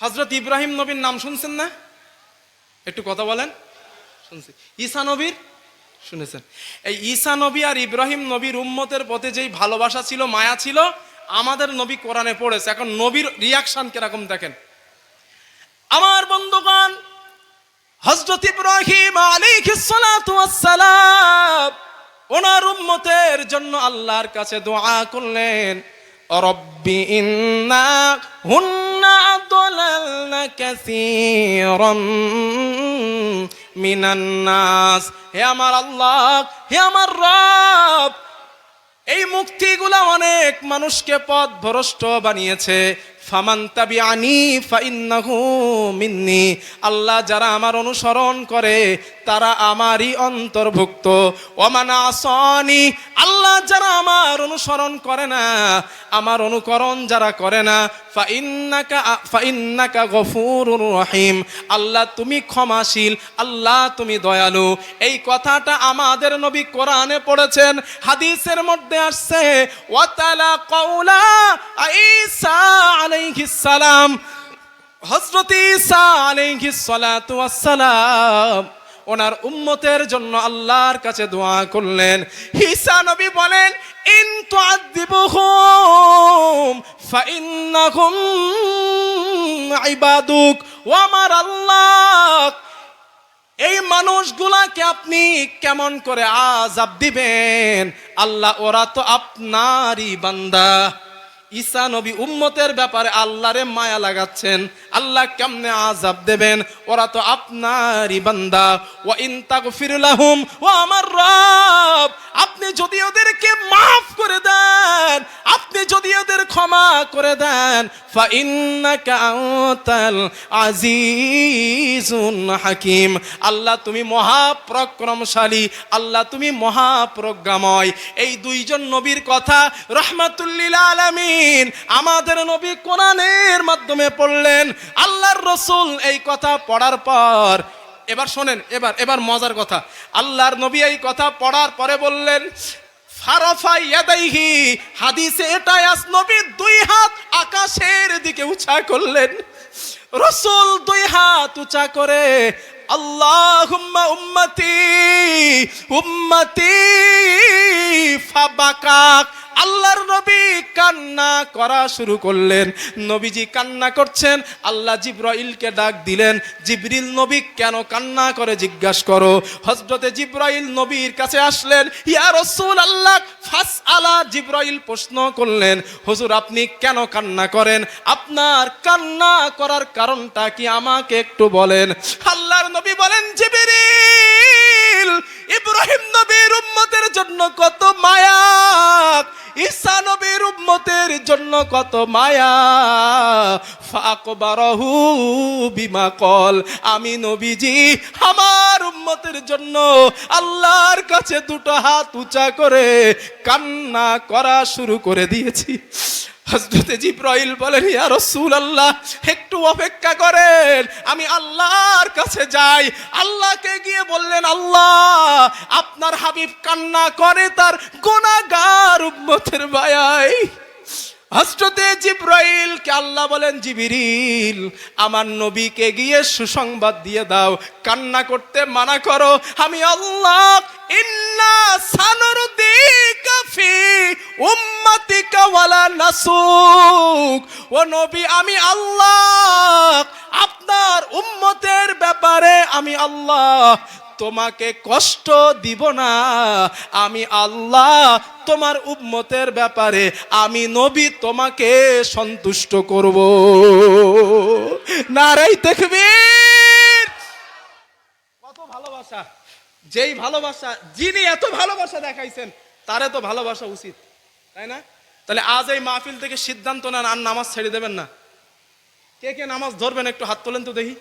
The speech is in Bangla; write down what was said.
হজরত ইব্রাহিম নবীর নাম শুনছেন না? একটু কথা বলেন। শুনছি। ঈসা নবীর? শুনেছেন। এই ঈসা নবী আর ইব্রাহিম নবীর উম্মতের প্রতি যেই ভালোবাসা ছিল, মায়া ছিল, আমাদের নবী কোরআনে পড়েছে। এখন নবীর রিয়াকশন কীরকম দেখেন? আমার বন্ধুগণ হজরত ইব্রাহিম আলাইহিসসালাম ওনার উম্মতের জন্য আল্লাহর কাছে দোয়া করলেন, রব্বি ইন্না হুন্না আদলালনা كثيرا من الناس. হে আমার আল্লাহ, হে আমার রব, এই মুক্তিগুলা অনেক মানুষকে পথ ভ্রষ্ট বানিয়েছে। আনি ফাইন্নাহু মিন্নি। আল্লাহ যারা আমার অনুসরণ করে, তারা আমারই অন্তর্ভুক্ত। ওমানা আল্লাহ যারা আমার অনুসরণ করে না, আমার অনুকরণ যারা করে না, ফাইন্নাকা রহিম। আল্লাহ তুমি ক্ষমাশীল, আল্লাহ তুমি দয়ালু। এই কথাটা আমাদের নবী কোরআনে পড়েছেন, হাদিসের মধ্যে আসছে ওয়াতালা কওলা ঈসা আলাইহিস সালাম, হযরত ঈসা আলাইহিস সালাতু ওয়াস সালাম ওনার উম্মতের জন্য আল্লাহর কাছে দোয়া করলেন। ঈসা নবী বলেন, ইন তুআযিবুহুম, ফাইন্নাহুম ইবাদুক ও আমার আল্লাহ এই মানুষগুলাকে আপনি কেমন করে আজাব দিবেন? আল্লাহ, ওরা তো আপনারই বান্দা। ঈসা নবী উম্মতের ব্যাপারে আল্লাহরে মায়া লাগাচ্ছেন। আল্লাহ কেমনে আজাব দেবেন? ওরা তো আপনারই বান্দা। ও ইনতাগফির লাহুম ও আমার রব। আপনি যদি ওদেরকে মাফ করে দেন, আপনি যদি ওদের ক্ষমা করে দেন হাকিম। আল্লাহ তুমি মহাপ্রক্রমশালী, আল্লাহ তুমি মহাপ্রজ্ঞাময়। এই দুইজন নবীর কথা রহমাতুল্লিল আলামিন আমাদের নবী কোরআনের মাধ্যমে পড়লেন। আল্লাহর রসুল এই কথা পড়ার পর এবার শোনেন, এবার এবার মজার কথা। আল্লাহর নবী এই কথা পড়ার পরে বললেন হাদিসে এটাই আস নবী দুই হাত আকাশের দিকে উঁচা করলেন। রসুল দুই হাত উঁচা করে, আল্লাহুম্মা উম্মতি উম্মতি, ফাবাকাক আল্লাহর নবী কান্না করা শুরু করলেন। নবীজি কান্না করছেন, আল্লাহ জিব্রাইলকে ডাক দিলেন, জিবরিল নবী, কেন কান্না করে জিজ্ঞাসা করো? হজরতে জিব্রাইল নবীর কাছে আসলেন, ইয়া রসুল আল্লাহ ফাস আলা জিব্রাইল প্রশ্ন করলেন, হুজুর, আপনি কেন কান্না করেন? আপনার কান্না করার কারণটা কি আমাকে একটু বলেন? আল্লাহর নবী বলেন, জিবরিল, ইব্রাহিম নবীর উম্মতের জন্য কত মায়া ঈসা নবীর উম্মতের জন্য কত মায়া। ফাকবারহু বিমা কল। আমি নবীজি, আমার উম্মতের জন্য আল্লাহর কাছে দুটো হাত উঁচা করে কান্না করা শুরু করে দিয়েছি। হজরতে জিব্রাইল বলেন, ইয়া রাসূল আল্লাহ একটু অপেক্ষা করেন, আমি আল্লাহর কাছে যাই। আল্লাহকে গিয়ে বললেন, আল্লাহ, আপনার হাবিব কান্না করে তার গোনাগার উম্মতের বায়াই হজরতে জিব্রাইল কে আল্লাহ বলেন, জিবিরিল, আমার নবীকে গিয়ে সুসংবাদ দিয়ে দাও। কান্না করতে মানা করো। আমি আল্লাহ, ইন্না নাসুক। ও নবী, আমি আল্লাহ। আপনার উম্মতের ব্যাপারে আমি আল্লাহ। তোমাকে কষ্ট দিব না। আমি আল্লাহ তোমার উম্মতের ব্যাপারে। আমি নবী তোমাকে সন্তুষ্ট করব। নারাই দেখবীর কত ভালোবাসা। যেই ভালোবাসা, যিনি এত ভালোবাসা দেখাইছেন, তারে তো ভালোবাসা উচিত, তাই না? তাহলে আজ এই মাহফিল থেকে সিদ্ধান্ত নেন আর নামাজ ছেড়ে দেবেন না। কে কে নামাজ ধরবেন একটু হাত তোলেন তো দেখি।